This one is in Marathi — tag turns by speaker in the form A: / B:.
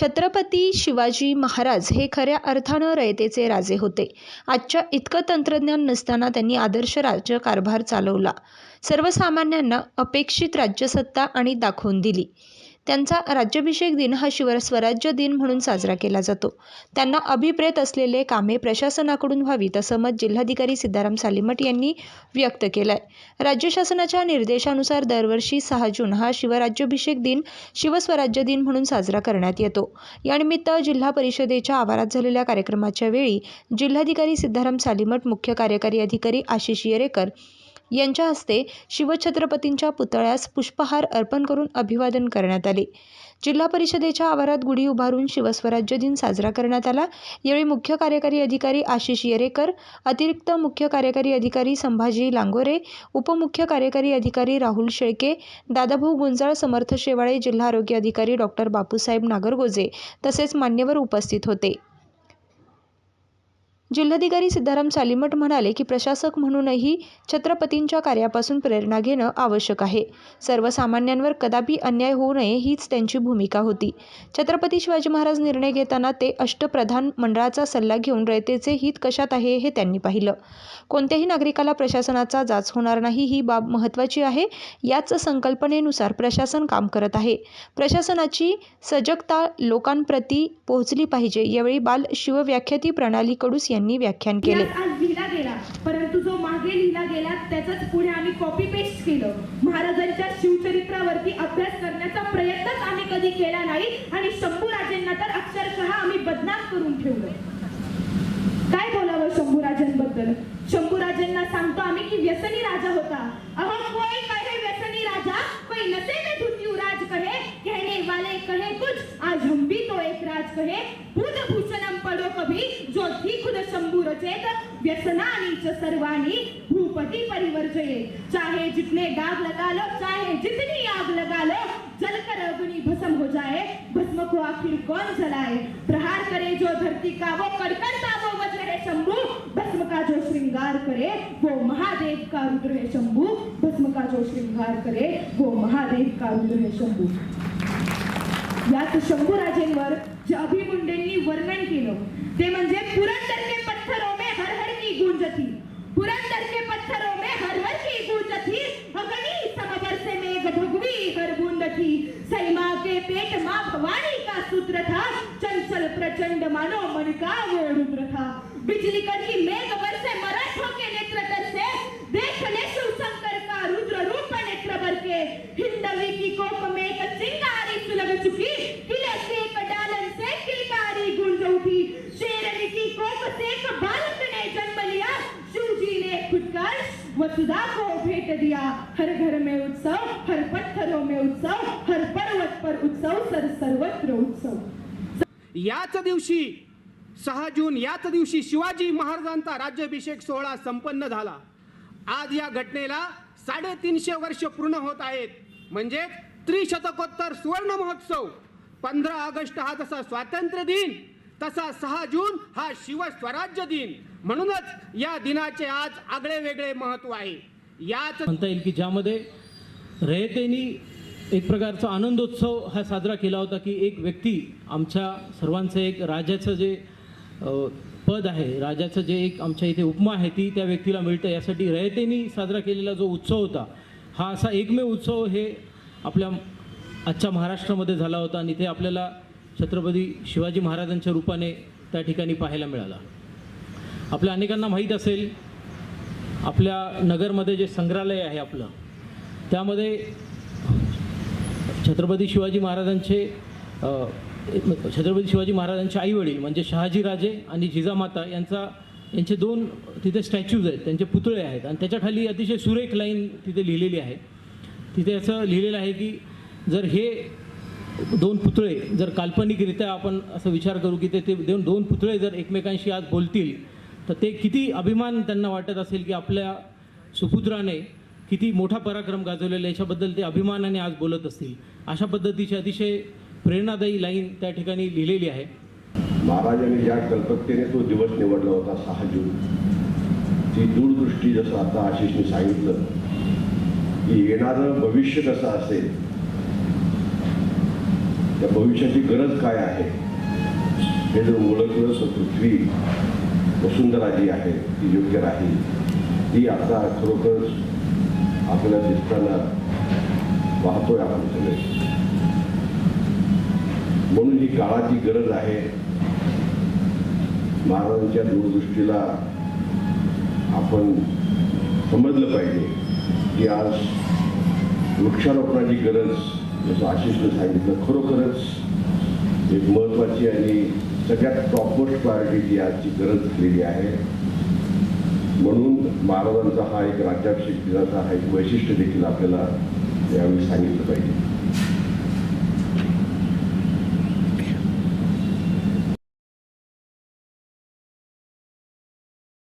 A: छत्रपती शिवाजी महाराज हे खऱ्या अर्थानं रयतेचे राजे होते. आजच्या इतकं तंत्रज्ञान नसताना त्यांनी आदर्श राज्यकारभार चालवला. सर्वसामान्यांना अपेक्षित राज्यसत्ता आणि दाखवून दिली. त्यांचा राज्याभिषेक दिन हा शिव स्वराज्य दिन म्हणून साजरा केला जातो. त्यांना अभिप्रेत असलेले कामे प्रशासनाकडून व्हावीत असं मत जिल्हाधिकारी सिद्धाराम सालीमठ यांनी व्यक्त केलं आहे राज्य शासनाच्या निर्देशानुसार दरवर्षी सहा जून हा शिवराज्याभिषेक दिन शिवस्वराज्य दिन म्हणून साजरा करण्यात येतो. यानिमित्त जिल्हा परिषदेच्या आवारात झालेल्या कार्यक्रमाच्या वेळी जिल्हाधिकारी सिद्धाराम सालीमठ मुख्य कार्यकारी अधिकारी आशिष येरेकर यांच्या हस्ते शिवछत्रपतींच्या पुतळ्यास पुष्पहार अर्पण करून अभिवादन करण्यात आले. जिल्हा परिषदेच्या आवारात गुढी उभारून शिवस्वराज्य दिन साजरा करण्यात आला. यावेळी मुख्य कार्यकारी अधिकारी आशिष येरेकर अतिरिक्त मुख्य कार्यकारी अधिकारी संभाजी लांगोरे उपमुख्य कार्यकारी अधिकारी राहुल शेळके दादाभाऊ गुंजाळ समर्थ शेवाळे जिल्हा आरोग्य अधिकारी डॉक्टर बापूसाहेब नागरगोजे तसेच मान्यवर उपस्थित होते. जिल्हाधिकारी सिद्धाराम सालीमठ म्हणाले की प्रशासक म्हणूनही छत्रपतींच्या कार्यापासून प्रेरणा घेणं आवश्यक आहे. सर्वसामान्यांवर कदापि अन्याय होऊ नये हीच त्यांची भूमिका होती. छत्रपती शिवाजी महाराज निर्णय घेताना ते अष्टप्रधान मंडळाचा सल्ला घेऊन रयतेचे हित कशात आहे हे त्यांनी पाहिलं. कोणत्याही नागरिकाला प्रशासनाचा जाच होणार नाही ही बाब महत्त्वाची आहे याच संकल्पनेनुसार प्रशासन काम करत आहे. प्रशासनाची सजगता लोकांप्रती पोहोचली पाहिजे यावेळी बाल शिवव्याख्याती प्रणाली कडूस यांनी व्याख्यान केले.
B: आज लिहिला गेला. परंतु जो मागे लिहिला गेला त्याचाच पुढे आम्ही कॉपी पेस्ट केलं. महाराजांच्या शिवचरित्रावरती अभ्यास करण्याचा प्रयत्नच आम्ही कधी केला नाही आणि शंभूराजेंना तर अक्षरशः आम्ही बदनाम करून ठेवलं काय बोलावं शंभूराजांबद्दल शंभूराजांना सांगतो आम्ही की व्यसनी राजा होता अहो कोई कहे व्यसनी राजा कोई नशे में धुती राज कहे कहने वाले कहे कुछ आज हम भी तो एक राज कहे बुध भूषणम पडो कभी जो थी खुद शंभू रचेत व्यसनानी च सर्वानी भूपति परिवर्जये चाहे जितने दाग लगा लो चाहे जितनी आग लगा लो जलकर अग्नि भस्म हो जाए भस्म को आखिर कौन जलाए? प्रहार करे जो धरती का वो कड़कड़ता वो वज्र है शंभू भस्म का जो श्रृंगार करे वो महादेव का रुद्र है शंभू भस्म का जो श्रृंगार करे वो महादेव का रुद्र है शंभू। यात शंभूराजेंवर जे अभिमुंडेंनी वर्णन केलं ते म्हणजे पुरंदर के पत्थरों में हर हर की गूंज थी पुरंदर के पत्थरों में हर हर की गूंज थी अगनी समबर से मेघ भगवी हर बूंद थी सैमा के पेट माँ भवानी का सूत्र था चंचल प्रचंड मानो मन का वो रुद्र था बिजली कर की मेघ बरसे मराठों के नेत्र तर से देखने शिव शंकर का रुद्र रूप नेत्र भर के हिंदवी की कोप में एक चिंगारी सुलग चुकी किले से एक डालन से किलकारी गूंज उठी शेरनी की कोप से एक बालक ने जन्म लिया शिव जी ने खुदकर खुदा को भेंट दिया। हर घर में उत्सव हर पत्थरों में उत्सव हर पर्वत पर उत्सव सर सर्वत्र उत्सव।
C: याच दिवशी सहा जून याच दिवशी शिवाजी महाराजांचा राज्याभिषेक सोहळा संपन्न झाला. आज या घटनेला साडेतीनशे वर्ष पूर्ण होत आहेत. म्हणजे त्रिशतकोत्तर सुवर्ण महोत्सव. पंधरा ऑगस्ट हा जसा स्वातंत्र्य दिन तसा सहा जून हा शिवस्वराज्य दिन. म्हणूनच या दिनाचे आज आगळे वेगळे महत्त्व आहे. याच
D: म्हणता येईल की ज्यामध्ये रयतेनी एक प्रकारचा आनंदोत्सव हा साजरा केला होता की एक व्यक्ती आमच्या सर्वांचं एक राजाचं जे पद आहे राजाचं जे एक आमच्या इथे उपमा आहे ती त्या व्यक्तीला मिळतं. यासाठी रयतेनी साजरा केलेला जो उत्सव होता हा असा एकमेव उत्सव हे आपल्या आजच्या महाराष्ट्रामध्ये झाला होता आणि ते आपल्याला छत्रपती शिवाजी महाराजांच्या रूपाने त्या ठिकाणी पाहायला मिळाला. आपल्या अनेकांना माहीत असेल आपल्या नगरमध्ये जे संग्रहालय आहे आपलं त्यामध्ये छत्रपती शिवाजी महाराजांचे छत्रपती शिवाजी महाराजांचे आईवडील म्हणजे शहाजीराजे आणि जिजामाता यांचा यांचे दोन तिथे स्टॅच्यूज आहेत त्यांचे पुतळे आहेत आणि त्याच्याखाली अतिशय सुरेख लाईन तिथे लिहिलेली आहे. तिथे असं लिहिलेलं आहे की जर हे दोन पुतळे जर काल्पनिकरित्या आपण असं विचार करू की ते ते दोन दोन पुतळे जर एकमेकांशी आज बोलतील तर ते किती अभिमान त्यांना वाटत असेल की आपल्या सुपुत्राने किती मोठा पराक्रम गाजवलेला आहे याच्याबद्दल ते अभिमानाने आज बोलत असतील. अशा पद्धतीची अतिशय प्रेरणादायी लाईन त्या ठिकाणी लिहिलेली आहे.
E: महाराजांनी ज्या कल्पकतेने तो दिवस निवडला होता सहा जून ती दूरदृष्टी जसं आता आशिषने सांगितलं की येणारं भविष्य कसं असेल त्या भविष्याची गरज काय आहे? हे जर ओळखलं तर पृथ्वी वसुंधरा जी आहे ती योग्य राहील. ती आता खरोखरच आपल्याला दिसताना पाहतोय आपण सगळे. म्हणून ही काळाची गरज आहे. महाराजांच्या दूरदृष्टीला आपण समजलं पाहिजे की आज वृक्षारोपणाची गरज जसं आशिषनं सांगितलं खरोखरच एक महत्त्वाची आणि सगळ्यात टॉपमोस्ट प्रायोरिटीची आजची गरज झालेली आहे. म्हणून महाराजांचा हा एक राज्याभिषेक दिनाचा हा एक वैशिष्ट्य देखील आपल्याला यावेळी सांगितलं पाहिजे.